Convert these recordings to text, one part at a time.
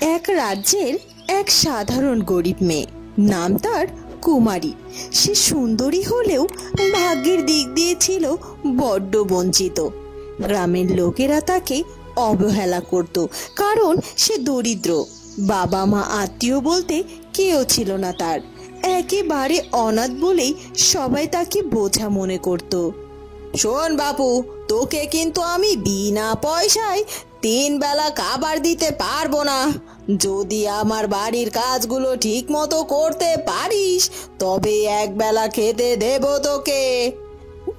এক রাজ্যের এক সাধারণ গরিব মেয়ে। নাম তার কুমারী। সে সুন্দরী হলেও ভাগ্যের দিক দিয়ে ছিল বড্ড বঞ্চিত। গ্রামের লোকেরা তাকে অবহেলা করত, কারণ সে দরিদ্র। বাবা মা আত্মীয় বলতে কেউ ছিল না তার। একেবারে অনাথ বলেই সবাই তাকে বোঝা মনে করত। শোন বাপু, তোকে কিন্তু আমি বিনা পয়সায় তিন বেলা খাবার দিতে পারব না। যদি আমার বাড়ির কাজগুলো ঠিক মতো করতে পারিস তবে এক বেলা খেতে দেব তোকে।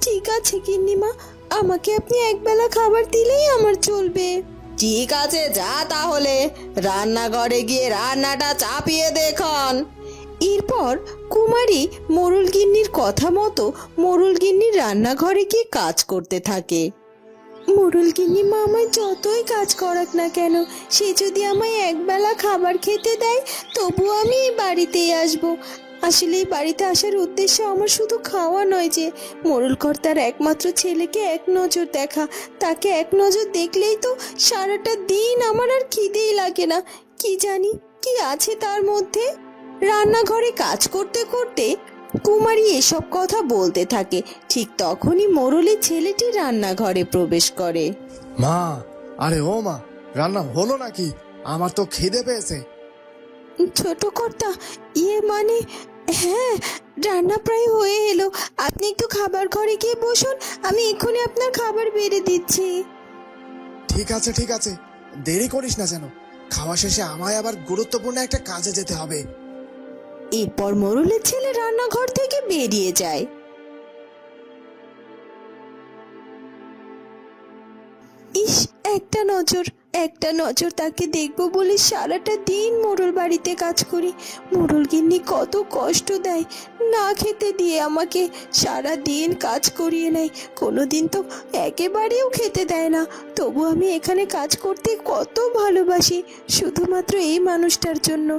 ঠিক আছে কিন্নিমা আমাকে আপনি একবেলা খাবার দিলেই আমার চলবে। ঠিক আছে যা তাহলে। রান্নাঘরে গিয়ে রান্নাটা চাপিয়ে দেখন। এরপর কুমারী মোরুল গিন্নির কথা মতো মোরুল গিন্নির রান্নাঘরে গিয়ে কাজ করতে থাকে। মোরুল গিন্নি মা আমায় যতই কাজ করাক না কেন, সে যদি আমায় একবেলা খাবার খেতে দেয় তবু আমি এই বাড়িতেই আসব। আসলে এই বাড়িতে আসার উদ্দেশ্য আমার শুধু খাওয়া নয় যে, মোরুল কর্তার একমাত্র ছেলেকে এক নজর দেখা। তাকে এক নজর দেখলেই তো সারাটা দিন আমার আর খিদেই লাগে না। কি জানি, কি আছে তার মধ্যে? রান্নাঘরে কাজ করতে করতে কুমারী এসব কথা বলতে থাকে। ঠিক তখনই মোরলের ছেলেটি রান্নাঘরে প্রবেশ করে। মা আরে ও মা রান্না হলো নাকি? আমার তো খিদে পেয়েছে। ছোট কর্তা ইয়ে মানে হ্যাঁ রান্না প্রায় হয়ে এলো। আপনি একটু খাবার ঘরে গিয়ে বসুন আমি এক্ষুনি আপনার খাবার বেড়ে দিচ্ছি। ঠিক আছে ঠিক আছে। দেরি করিস না যেন। খাওয়া শেষে আমায় আবার গুরুত্বপূর্ণ একটা কাজে যেতে হবে। এরপর মোরলের ছেলে রান্নাঘর থেকে বেরিয়ে যায়। একটা নজর একটা নজর তাকে দেখব বলে সারাটা দিন মোড়ল বাড়িতে কাজ করি। মোড়ল গিন্নি কত কষ্ট দেয়, না খেতে দিয়ে আমাকে সারা দিন কাজ করিয়ে নেয়। কোনো দিন তো একেবারেও খেতে দেয় না। তবু আমি এখানে কাজ করতে কত ভালোবাসি, শুধুমাত্র এই মানুষটার জন্য।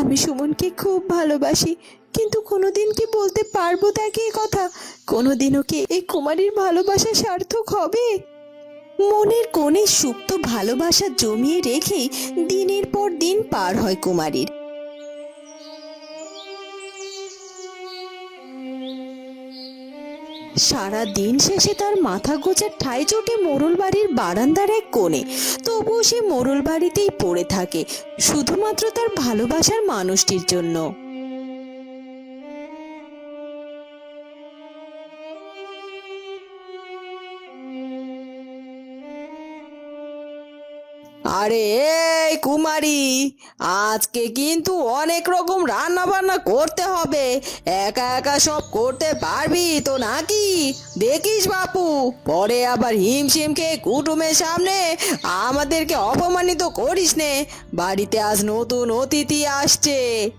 আমি সুমনকে খুব ভালোবাসি, কিন্তু কোনোদিন কি বলতে পারব তাকে কথা? কোনোদিনও কি এই কুমারীর ভালোবাসা সার্থক হবে? মনের কোণে সুপ্ত ভালোবাসা জমিয়ে রেখেই দিনের পর দিন পার হয় কুমারীর। সারা দিন শেষে তার মাথা গোজার ঠাই চোটে মোরল বাড়ির বারান্দার এক কোণে। তবুও সে মোরল বাড়িতেই পড়ে থাকে, শুধুমাত্র তার ভালোবাসার মানুষটির জন্য। আরে এই কুমারী, আজকে কিন্তু অনেক রকম রান্না বান্না করতে হবে। একা একা সব করতে পারবি তো নাকি? দেখিস বাপু। পরে আবার হিমশিমকে কুটুমের সামনে আমাদেরকে অপমানিত করিস নে। বাড়িতে আজ নতুন অতিথি আসছে।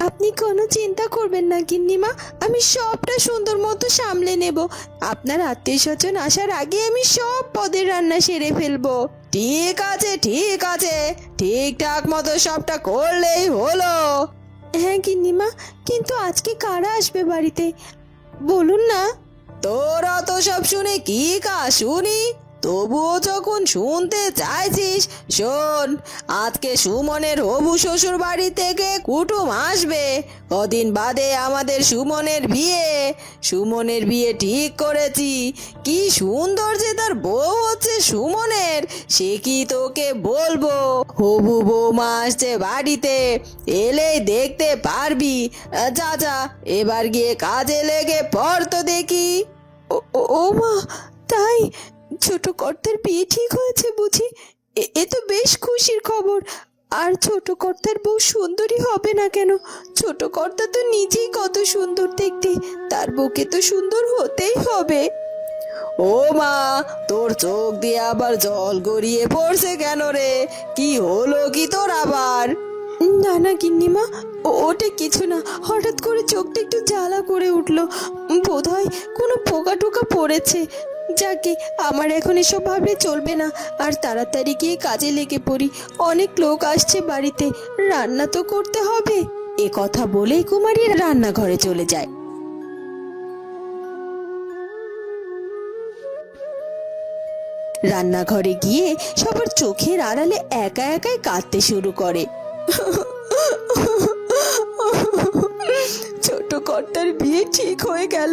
আপনি কোনো চিন্তা করবেন না গিন্নিমা, আমি সবটা সুন্দর মতো সামলে নেব। আপনার আত্মীয় স্বজন আসার আগে আমি সব পদের রান্না সেরে ফেলব। ঠিক আছে ঠিক আছে। ঠিকঠাক মতো সবটা করলেই হলো। হ্যাঁ গিন্নিমা কিন্তু আজকে কারা আসবে বাড়িতে? বলুন না। তোরা তো সব শুনে কি কা শুনি? তবুও যখন শুনতে চাইছিস, শোন, আজকে সুমনের হবু শ্বশুর বাড়ি থেকে কুটুম আসবে। কদিন বাদে আমাদের সুমনের বিয়ে। সুমনের বিয়ে ঠিক করেছি। কি সুন্দর যে তার বউ হচ্ছে সুমনের, সে কি তোকে বলব? হবু বৌমা আসছে বাড়িতে, এলেই দেখতে পারবি। যা যা, এবার গিয়ে কাজে লেগে পর তো দেখি। ও- মা তাই ছোট কর্তার বিয়ে ঠিক হয়েছে বুঝি? এ- তো বেশ খুশির খবর। আর ছোট কর্তার বউ সুন্দরী হবে না কেন? ছোট কর্তা তো নিজেই কত সুন্দর দেখতে। তার বউকে তো সুন্দর হতেই হবে। ও মা, তোর চোখ দিয়ে আবার জল গড়িয়ে পড়ছে কেন রে? কি হলো কি তোর আবার? না না গিন্নিমা ওটা কিছু না। হঠাৎ করে চোখটা একটু জ্বালা করে উঠল। বোধ হয় কোনো পোকা টোকা পড়েছে। যাকে আমার এখন এসব ভাবলে চলবে না। আর তাড়াতাড়ি গিয়ে কাজে লেগে পড়ি। অনেক লোক আসছে বাড়িতে। রান্না তো করতে হবে। এ কথা বলেই কুমারী রান্নাঘরে চলে যায়। রান্নাঘরে গিয়ে সবার চোখের আড়ালে একা একাই কাঁদতে শুরু করে। ছোট কর্তার বিয়ে ঠিক হয়ে গেল।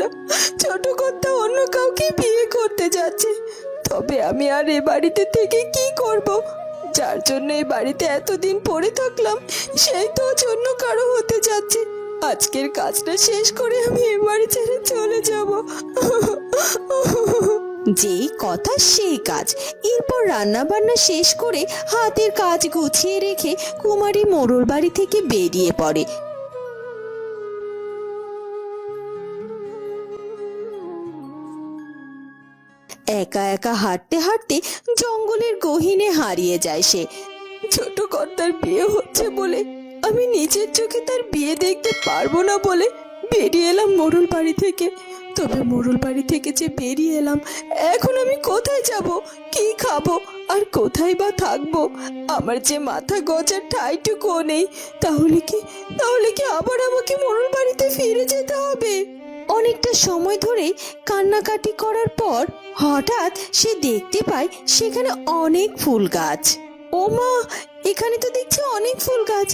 ছোট কর্তা অন্য কাউকে বিয়ে করতে যাচ্ছে। তবে আমি আর এ বাড়িতে থেকে কি করব? যার জন্য এই বাড়িতে এতদিন পড়ে থাকলাম, সেই তো জন্য কারও হতে যাচ্ছে। আজকের কাজটা শেষ করে আমি এ বাড়ি ছেড়ে চলে যাব। যেই কথা সেই কাজ। এরপর রান্না বান্না শেষ করে হাতের কাজ গুছিয়ে রেখে কুমারী মোড়ল বাড়ি থেকে বেরিয়ে পড়ে। একা একা হাঁটতে হাঁটতে জঙ্গলের গহীনে হারিয়ে যায় সে। ছোট কর্তার বিয়ে হচ্ছে বলে আমি নিজের চোখে তার বিয়ে দেখতে পারব না বলে বেরিয়ে এলাম মোড়ল বাড়ি থেকে। তবে মোড়ল বাড়ি থেকে যে বেরিয়ে এলাম, এখন আমি কোথায় যাব? কি খাব? আর কোথায় বা থাকব? আমার যে মাথা গজার ঠাইটুকুও নেই। তাহলে কি তাহলে কি আবার আমাকে মোড়ল বাড়িতে ফিরে যেতে হবে? অনেকটা সময় ধরে কান্নাকাটি করার পর হঠাৎ সে দেখতে পায় সেখানে অনেক ফুল গাছ। ও মা, এখানে তো দেখছি অনেক ফুল গাছ।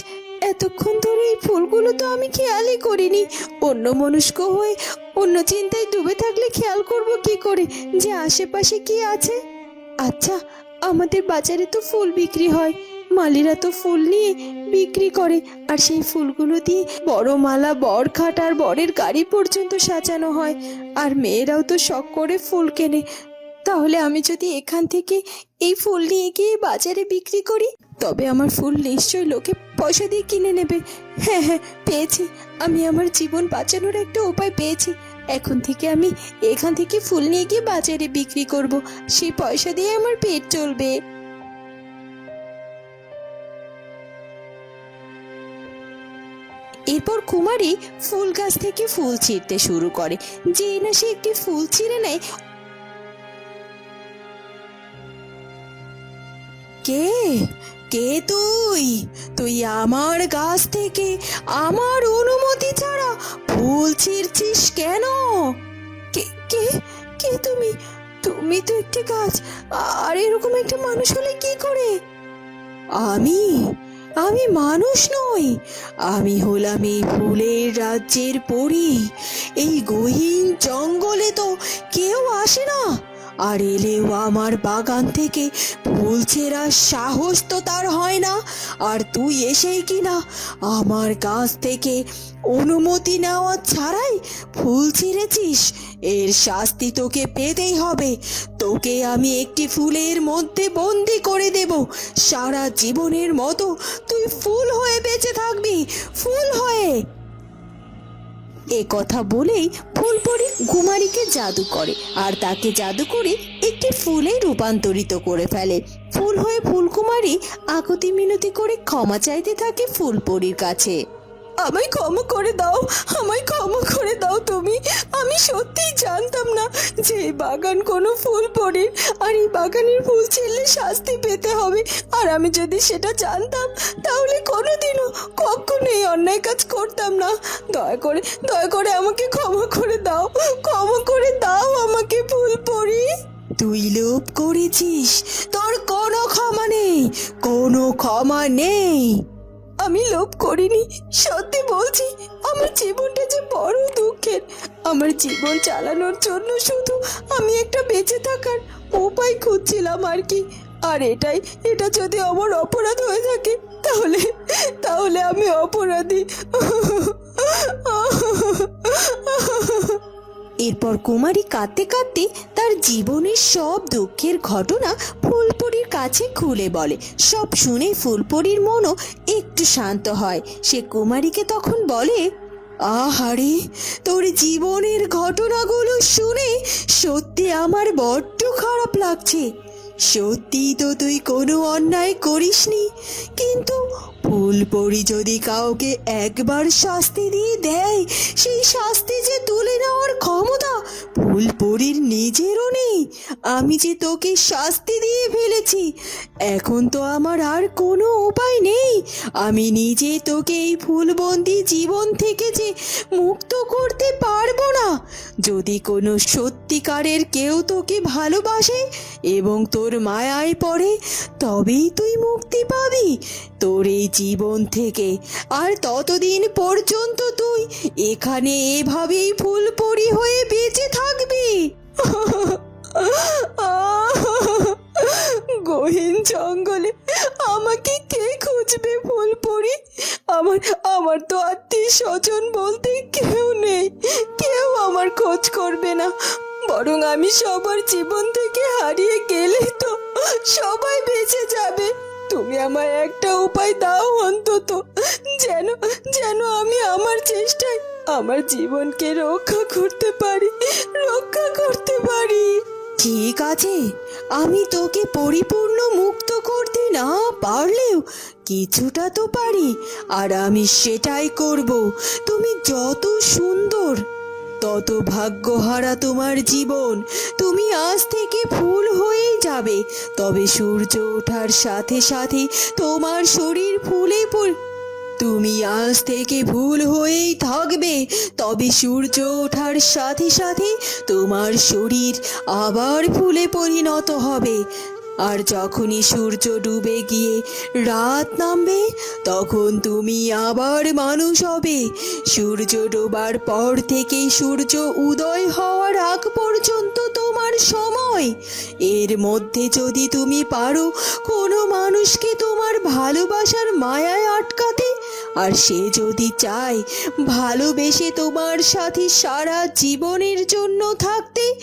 এতক্ষণ ধরে এই ফুলগুলো তো আমি খেয়ালই করিনি। অন্য মনস্ক হয়ে অন্য চিন্তায় ডুবে থাকলে খেয়াল করব কি করে? যে আশেপাশে কি আছে? আচ্ছা আমাদের বাজারে তো ফুল বিক্রি হয়। মালিরা তো ফুল নিয়ে বিক্রি করে, আর সেই ফুলগুলো দিয়ে বড় মালা, বর খাট আর বরের গাড়ি পর্যন্ত সাজানো হয়। আর মেয়েরাও তো শখ করে ফুল কেনে। তাহলে আমি যদি এখান থেকে এই ফুল নিয়ে গিয়ে বাজারে বিক্রি করি, তবে আমার ফুল নিশ্চয়ই লোকে পয়সা দিয়ে কিনে নেবে। হ্যাঁ হ্যাঁ পেয়েছি। আমি আমার জীবন বাঁচানোর একটা উপায় পেয়েছি। এখন থেকে আমি এখান থেকে ফুল নিয়ে গিয়ে বাজারে বিক্রি করব। সেই পয়সা দিয়ে আমার পেট চলবে। এরপর কুমারী ফুল গাছ থেকে ফুল ছিঁড়তে শুরু করে। যে না সে একটি ফুল ছিঁড়ে নেয়। কে? কে তুই? তুই আমার গাছ থেকে আমার অনুমতি ছাড়া ফুল ছিঁড়ছিস কেন? কে কে কে তুমি? তুমি তো একটি গাছ। আর এরকম একটা মানুষ হলে কি করে? আমি? আমি মানুষ নই। আমি হলাম এই ফুলের রাজ্যের পরী। এই গহীন জঙ্গলে তো কেউ আসে না। আর এলেও আমার বাগান থেকে ফুল ছেঁড়ার সাহস তো তার হয় না। আর তুই এসেই কিনা আমার গাছ থেকে অনুমতি নেওয়া ছাড়াই ফুল ছিঁড়েছিস? এর শাস্তি তোকে পেতেই হবে। তোকে আমি একটি ফুলের মধ্যে বন্দি করে দেব। সারা জীবনের মতো তুই ফুল হয়ে বেঁচে থাকবি। ফুল হয়ে। এ কথা বলেই ফুলপরি ঘুমারিকে জাদু করে আর তাকে জাদু করে একটি ফুলে রূপান্তরিত করে ফেলে। ফুল হয়ে ফুলকুমারী আকুতি মিনতি করে ক্ষমা চাইতে থাকে ফুলপরির কাছে। আমায় ক্ষমা করে দাও, আমায় ক্ষমা করে দাও তুমি। আমি সত্যিই জানতাম না যে এই বাগান কোনো ফুল পরির আর এই বাগানের ফুল ছেড়লে শাস্তি পেতে হবে। আর আমি যদি সেটা জানতাম, তাহলে কোনোদিনও কখনো এই অন্যায় কাজ করতাম না। দয়া করে দয়া করে আমাকে ক্ষমা করে দাও। ক্ষমা করে দাও আমাকে ফুল পরি তুই লোভ করেছিস, তোর কোনো ক্ষমা নেই, কোনো ক্ষমা নেই। আমি লোভ করিনি, সত্যি বলছি, আমার জীবনটা যে বড় দুঃখের। আমার জীবন চালানোর জন্য শুধু আমি একটা বেঁচে থাকার উপায় খুঁজছিলাম আর কি। আর এটাই, এটা যদি আমার অপরাধ হয়ে থাকে, তাহলে তাহলে আমি অপরাধী। এরপর কুমারী কাঁদতে কাঁদতে তার জীবনের সব দুঃখের ঘটনা ফুলপরির কাছে খুলে বলে। সব শুনে ফুলপরির মনও একটু শান্ত হয়। সে কুমারীকে তখন বলে, আহারে, তোর জীবনের ঘটনাগুলো শুনে সত্যি আমার বড্ড খারাপ লাগছে। সত্যি তো তুই কোনো অন্যায় করিসনি। কিন্তু ফুলপরি যদি কাউকে একবার শাস্তি দিয়ে দেয়, সেই শাস্তি যে তুলে নেওয়ার ক্ষমতা ফুল ফুলপরির নিজেরও নেই। আমি যে তোকে শাস্তি দিয়ে ফেলেছি, এখন তো আমার আর কোনো উপায় নেই। আমি নিজে তোকে এই ফুলবন্দি জীবন থেকে যে মুক্ত করতে পারব না। যদি কোনো সত্যিকারের কেউ তোকে ভালোবাসে এবং তোর মায়ায় পড়ে, তবেই তুই মুক্তি পাবি। তোর এই জীবন থেকে। আর ততদিন পর্যন্ত তুই এখানে এভাবেই ফুলপরি হয়ে বেঁচে থাকবি। গহীন জঙ্গলে আমাকে কে খুঁজবে ফুলপরি? আমার আমার তো আত্মীয় স্বজন বলতে কেউ নেই। কেউ আমার খোঁজ করবে না। বরং আমি সবার জীবন থেকে হারিয়ে গেলে তো সবাই বেঁচে যাবে। তুমি আমায় একটা উপায় দাও অন্তত। যেন যেন আমি আমার চেষ্টায় আমার জীবনকে রক্ষা করতে পারি, রক্ষা করতে পারি। ঠিক আছে, আমি তোকে পরিপূর্ণ মুক্ত করতে না পারলেও কিছুটা তো পারি, আর আমি সেটাই করব। তুমি যত সুন্দর তত ভাগ্যহারা তোমার জীবন, তুমি আজ থেকে ফুল হয়েই যাবে। তবে সূর্য ওঠার সাথে সাথে তোমার শরীর ফুলে তুমি আজ থেকে ভুল হয়েই থাকবে। তবে সূর্য ওঠার সাথে সাথে তোমার শরীর আবার ফুলে পরিণত হবে। আর যখনই সূর্য ডুবে গিয়ে রাত নামবে, তখন তুমি আবার মানুষ হবে। সূর্য ডোবার পর থেকে সূর্য উদয় হওয়ার আগ পর্যন্ত তোমার সময়। এর মধ্যে যদি তুমি পারো, কোনো মানুষকে তোমার ভালোবাসার মায়ায় আটকাতে আর সে যদি চায় ভালোবেসে তোমার সাথে সারা জীবনের জন্য থাকতে,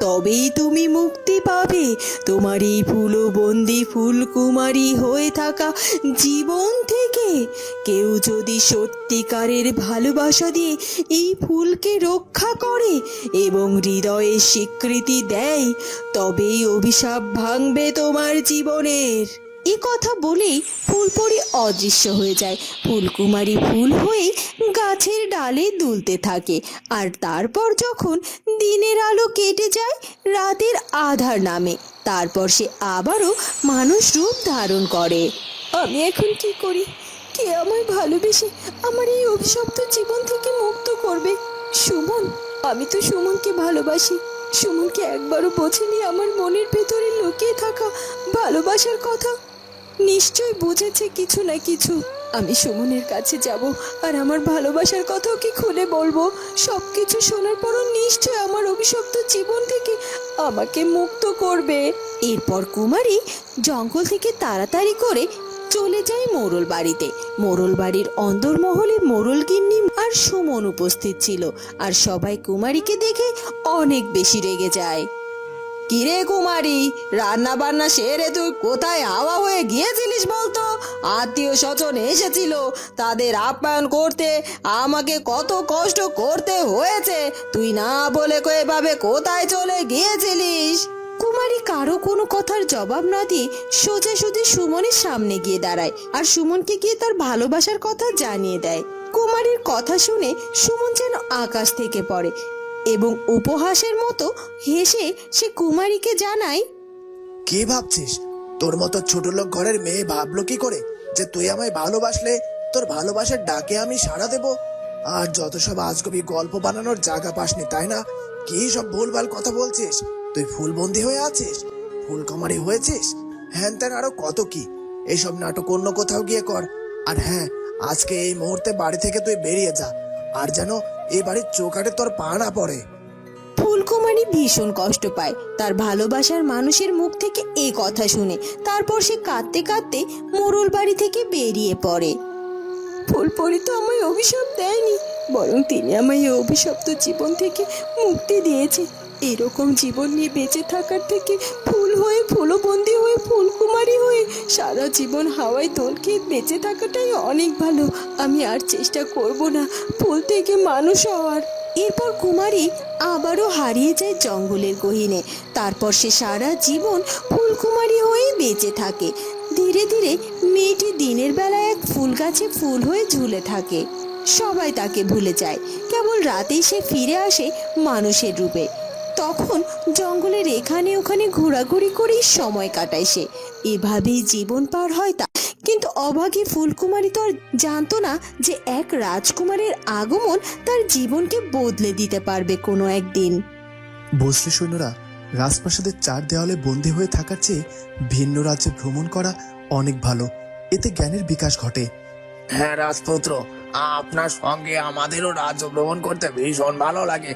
তবেই তুমি মুক্তি পাবে। তোমার এই ফুলবন্দি ফুলকুমারী হয়ে থাকা জীবন থেকে কেউ যদি সত্যিকারের ভালোবাসা দিয়ে এই ফুলকে রক্ষা করে এবং হৃদয়ে স্বীকৃতি দেয়, তবেই অভিশাপ ভাঙবে তোমার জীবনের। এ কথা বলেই ফুলপরি অদৃশ্য হয়ে যায়। ফুলকুমারী ফুল হয়ে গাছের ডালে দুলতে থাকে আর তারপর যখন দিনের আলো কেটে যায় রাতের আধার নামে, তারপর সে আবারও মানুষ রূপ ধারণ করে। আমি এখন কি করি? কে আমায় ভালোবেসে আমার এই অভিশপ্ত জীবন থেকে মুক্ত করবে? সুমন, আমি তো সুমনকে ভালোবাসি। সুমনকে একবারও বোঝেনি আমার মনের ভেতরে লুকিয়ে থাকা ভালোবাসার কথা। নিশ্চয় বুঝেছে কিছু না কিছু। আমি সুমনের কাছে যাব আর আমার ভালোবাসার কথাও কি খুলে বলব? সব কিছু শোনার পরও নিশ্চয় আমার অভিশপ্ত জীবন থেকে আমাকে মুক্ত করবে। এরপর কুমারী জঙ্গল থেকে তাড়াতাড়ি করে চলে যায় মোরল বাড়িতে। মোরল বাড়ির অন্দরমহলে মোরল গিন্নি আর সুমন উপস্থিত ছিল। আর সবাই কুমারীকে দেখে অনেক বেশি রেগে যায়। কিরে কুমারী? রান্না বান্না সেরে তুই কোথায় হাওয়া হয়ে গিয়েছিলিস বলতো? আত্মীয় স্বজন এসেছিল, তাদের আপ্যায়ন করতে আমাকে কত কষ্ট করতে হয়েছে। তুই না বলে এভাবে কোথায় চলে গিয়েছিলিস? কুমারী, কারও কোনো কথার জবাব না দিয়ে সোজাসুজি সুমনের সামনে গিয়ে দাঁড়ায় আর সুমনকে গিয়ে তার ভালোবাসার কথা জানিয়ে দেয়। কুমারীর কথা শুনে সুমন যেন আকাশ থেকে পড়ে। এবং উপহাসের মতো হেসে সে কুমারীকে জানায়, কি ভাবছিস? তোর মতো ছোট লোক ঘরের মেয়ে ভাবলো কি করে? যে তুই আমায় ভালোবাসলে, তোর ভালোবাসার ডাকে আমি সাড়া দেব? আর যত সব আজগবি গল্প বানানোর জায়গা পাসনি, তাই না? কি সব ভুলভাল কথা বলছিস? তুই ফুলবন্দি হয়ে আছিস? ফুলকামারি হয়েছিস? হ্যান ত্যান আরও কত কি? এইসব নাটক অন্য কোথাও গিয়ে কর। আর হ্যাঁ আজকে এই মুহূর্তে বাড়ি থেকে তুই বেরিয়ে যা। আর যেন এই বাড়ির চৌকাটে তোর পা না পড়ে। ফুলকুমারী ভীষণ কষ্ট পায়। তার ভালোবাসার মানুষের মুখ থেকে এই কথা শুনে। তারপর সে কাঁদতে কাঁদতে মোরল বাড়ি থেকে বেরিয়ে পড়ে। ফুলপরি তো আমায় অভিশাপ দেয়নি, বরং তিনি আমায় এই অভিশপ্ত জীবন থেকে মুক্তি দিয়েছে। এরকম জীবন নিয়ে বেঁচে থাকার থেকে হয়ে, ফুলবন্দি হয়ে, ফুলকুমারী হয়ে সারা জীবন হাওয়ায় দোল খেয়ে বেঁচে থাকাটাই অনেক ভালো। আমি আর চেষ্টা করব না, ফুল থেকে মানুষ হওয়ার। এরপর কুমারী আবারও হারিয়ে যায় জঙ্গলের গহীনে। তারপর সে সারা জীবন ফুলকুমারী হয়ে বেঁচে থাকে। ধীরে ধীরে মেয়েটি দিনের বেলায় এক ফুল গাছে ফুল হয়ে ঝুলে থাকে। সবাই তাকে ভুলে যায়। কেবল রাতেই সে ফিরে আসে মানুষের রূপে। তখন জঙ্গলের এখানে ওখানে ঘোরাঘুরি করেই সময় কাটায় সে। এভাবেই জীবন পার হয় তা। কিন্তু অভাগী ফুলকুমারী তো আর জানতো না যে এক রাজকুমারের আগমন তার জীবনকে বদলে দিতে পারবে কোনো একদিন। বুঝলে সৈন্যরা রাজপ্রাসাদের চার দেওয়ালে বন্দী হয়ে থাকার চেয়ে ভিন্ন রাজ্যে ভ্রমণ করা অনেক ভালো। এতে জ্ঞানের বিকাশ ঘটে। হ্যাঁ রাজপুত্র আপনার সঙ্গে আমাদেরও রাজ্য ভ্রমণ করতে ভীষণ ভালো লাগে।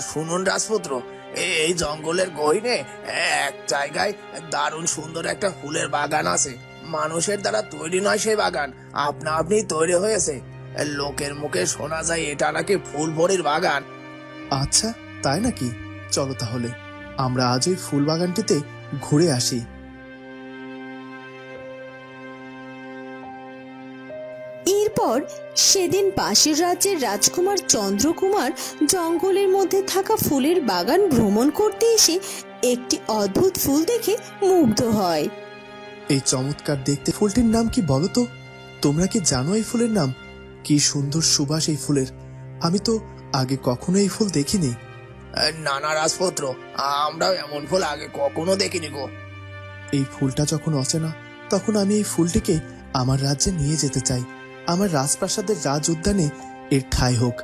শুনুন রাজপুত্র, এই জঙ্গলের গহিনে এক জায়গায় দারুণ সুন্দর একটা ফুলের বাগান আছে। মানুষের দ্বারা তৈরি নয় সেই বাগান, আপনা আপনি তৈরি হয়েছে। লোকের মুখে শোনা যায় এটা নাকি ফুল ভরির বাগান। আচ্ছা তাই নাকি? চলো তাহলে, আমরা আজ ওই ফুল বাগানটিতে ঘুরে আসি। এরপর সেদিন পাশের রাজ্যের রাজকুমার চন্দ্রকুমার জঙ্গলের মধ্যে থাকা ফুলের বাগান ভ্রমণ করতে এসে একটি অদ্ভুত ফুল দেখে মুগ্ধ হয়। এই চমৎকার দেখতে ফুলটির নাম কি বলো তো? তোমরা কি জানো এই ফুলের নাম? কি সুন্দর সুবাস এই ফুলের। আমি তো আগে কখনো এই ফুল দেখিনি। নানা রাজপুত্র আমরাও এমন ফুল আগে কখনো দেখিনি গো। এই ফুলটা যখন অচেনা তখন আমি এই ফুলটিকে আমার রাজ্যে নিয়ে যেতে চাই। আমার রাজপ্রাসাদের রাজ উদ্যানে এর ঠাঁই হোক।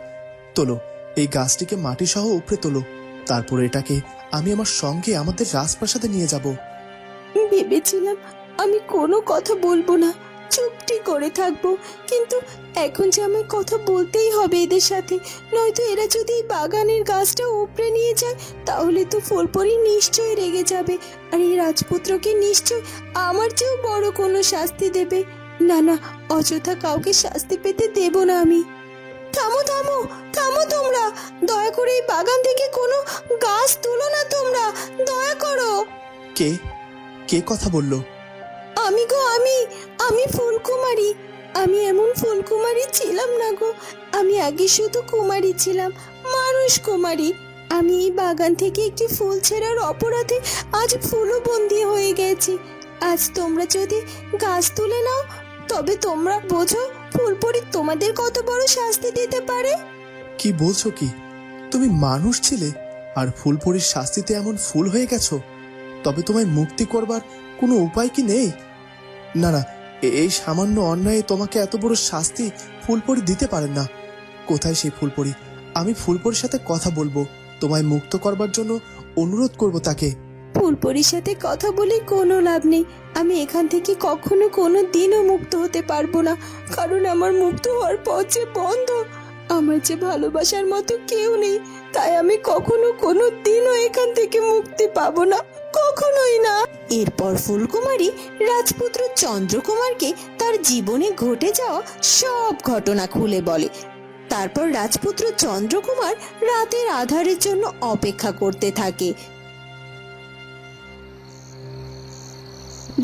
তোলো, এই গাছটিকে মাটি সহ উপড়ে তোলো। তারপর এটাকে আমি আমার সঙ্গে আমাদের রাজপ্রাসাদে নিয়ে যাব। ভেবেছিলাম আমি কোনো কথা বলব না, চুপটি করে থাকব, কিন্তু এখন যে আমায় কথা বলতেই হবে এদের সাথে, নয়তো এরা যদি বাগানের গাছটা উপড়ে নিয়ে যায়, তাহলে তো ফুলপরি নিশ্চয়ই রেগে যাবে, আর এই রাজপুত্রকে নিশ্চয় আমার চেয়েও বড় কোনো শাস্তি দেবে। না না অযথা কাউকে শাস্তি পেতে দেব না আমি। থামো থামো থামো তোমরা। দয়া করে এই বাগান থেকে কোনো গাছ তুলো না তোমরা। দয়া করো। কে? কে কথা বলল? আমি গো আমি আমি ফুলকুমারী। আমি এমন ফুলকুমারী ছিলাম না গো। আমি আগে শুধু কুমারী ছিলাম মানুষ কুমারী। আমি এই বাগান থেকে একটি ফুল ছেঁড়ার অপরাধে আজ ফুলও বন্দি হয়ে গেছি। আজ তোমরা যদি গাছ তুলে নাও তবে তোমরা বোঝো ফুলপরি তোমাদের কত বড় শাস্তি দিতে পারে? কি বলছো কি? তুমি মানুষ ছিলে, আর ফুলপরির শাস্তিতে এমন ফুল হয়ে গেছো। তবে তোমায় মুক্তি করবার কোনো উপায় কি নেই? না না এই সামান্য অন্যায়ে তোমাকে এত বড় শাস্তি ফুলপরি দিতে পারেন না। কোথায় সেই ফুলপরি? আমি ফুলপরির সাথে কথা বলব, তোমায় মুক্ত করবার জন্য অনুরোধ করব তাকে। ফুলপরির সাথে কথা বলে কোনো লাভ নেই। আমি এখান থেকে কখনো কোনো দিনও মুক্ত হতে পারব না, কারণ আমার মুক্ত হওয়ার পথ যে বন্ধ, আমার যে ভালোবাসার মতো কেউ নেই, তাই আমি কখনো কোনো দিনও এখান থেকে মুক্তি পাবো না, কখনোই না। এরপর ফুলকুমারী রাজপুত্র চন্দ্রকুমারকে তার জীবনে ঘটে যাওয়া সব ঘটনা খুলে বলে। তারপর রাজপুত্র চন্দ্রকুমার রাতের আধারের জন্য অপেক্ষা করতে থাকে।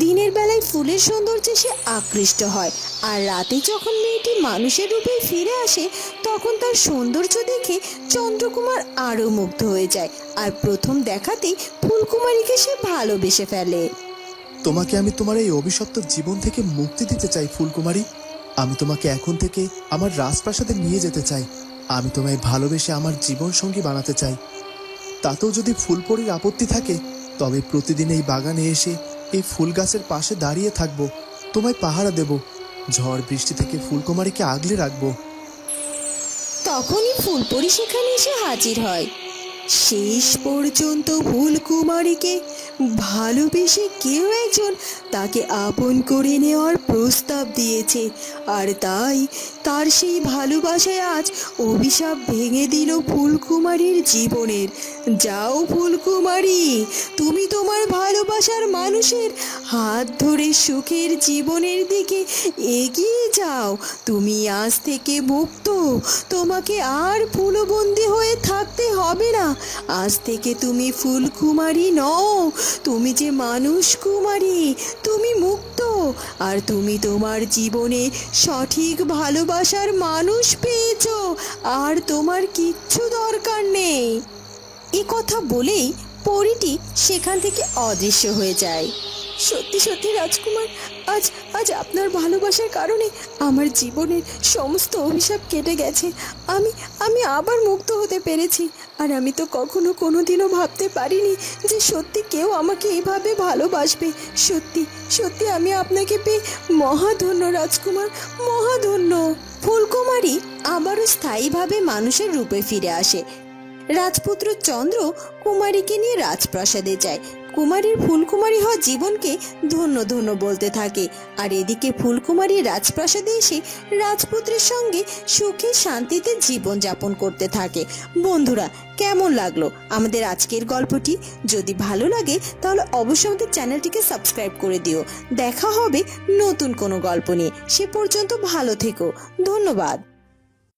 দিনের বেলায় ফুলের সৌন্দর্যে সে আকৃষ্ট হয়। আর রাতে যখন মেয়েটি মানুষের রূপে ফিরে আসে, তখন তার সৌন্দর্য দেখে চন্দ্রকুমার আরও মুগ্ধ হয়ে যায়। আর প্রথম দেখাতেই ফুলকুমারীকে সে ভালোবেসে ফেলে। তোমাকে আমি তোমার এই অভিশপ্ত জীবন থেকে মুক্তি দিতে চাই, ফুলকুমারী। আমি তোমাকে এখন থেকে আমার রাজপ্রাসাদে নিয়ে যেতে চাই। আমি তোমায় ভালোবেসে আমার জীবন সঙ্গী বানাতে চাই। তাতেও যদি ফুলপরির আপত্তি থাকে, তবে প্রতিদিন এই বাগানে এসে এই ফুল গাছের পাশে দাঁড়িয়ে থাকব, তোমায় পাহারা দেব, ঝড় বৃষ্টি থেকে ফুলকুমারীকে আগলে রাখব। তখনই ফুলপরি সেখানে এসে হাজির হয়। শেষ পর্যন্ত ফুলকুমারীকে ভালোবেসে কেউ একজন তাকে আপন করে নেওয়ার প্রস্তাব দিয়েছে, আর তাই তার সেই ভালোবাসায় আজ অভিশাপ ভেঙে দিল ফুলকুমারীর জীবনের। যাও ফুলকুমারী, তুমি তোমার ভালোবাসার মানুষের হাত ধরে সুখের জীবনের দিকে এগিয়ে যাও। তুমি আজ থেকে মুক্ত, তোমাকে আর ফুলবন্দি হয়ে থাকতে হবে না। আজ থেকে তুমি ফুলকুমারী নও, তুমি যে মানুষ কুমারী, তুমি মুক্ত। আর তুমি তোমার জীবনে সঠিক ভালোবাসার মানুষ পেয়েছ, আর তোমার কিচ্ছু দরকার নেই। এ কথা বলেই পরীটি সেখান থেকে অদৃশ্য হয়ে যায়। সত্যি সত্যি রাজকুমার, আজ আজ আপনার ভালোবাসার কারণে আমার জীবনের সমস্ত অভিশাপ কেটে গেছে। আমি আমি আবার মুক্ত হতে পেরেছি। আর আমি তো কখনো কোনোদিনও ভাবতে পারিনি যে সত্যি কেউ আমাকে এভাবে ভালোবাসবে। সত্যি সত্যি আমি আপনাকে পেয়ে মহাধন্য রাজকুমার, মহাধন্য। ফুলকুমারী আবারও স্থায়ীভাবে মানুষের রূপে ফিরে আসে। রাজপুত্র চন্দ্র কুমারীকে নিয়ে রাজপ্রাসাদে যায়। কুমারীর ফুলকুমারী হওয়া জীবনকে ধন্য ধন্য বলতে থাকে। আর এদিকে ফুলকুমারী রাজপ্রাসাদে এসে রাজপুত্রের সঙ্গে সুখে শান্তিতে জীবন যাপন করতে থাকে। বন্ধুরা, কেমন লাগল আমাদের আজকের গল্পটি? যদি ভালো লাগে, তাহলে অবশ্যই আমাদের চ্যানেলটিকে সাবস্ক্রাইব করে দিও। দেখা হবে নতুন কোনো গল্প নিয়ে। সে পর্যন্ত ভালো থেকো। ধন্যবাদ।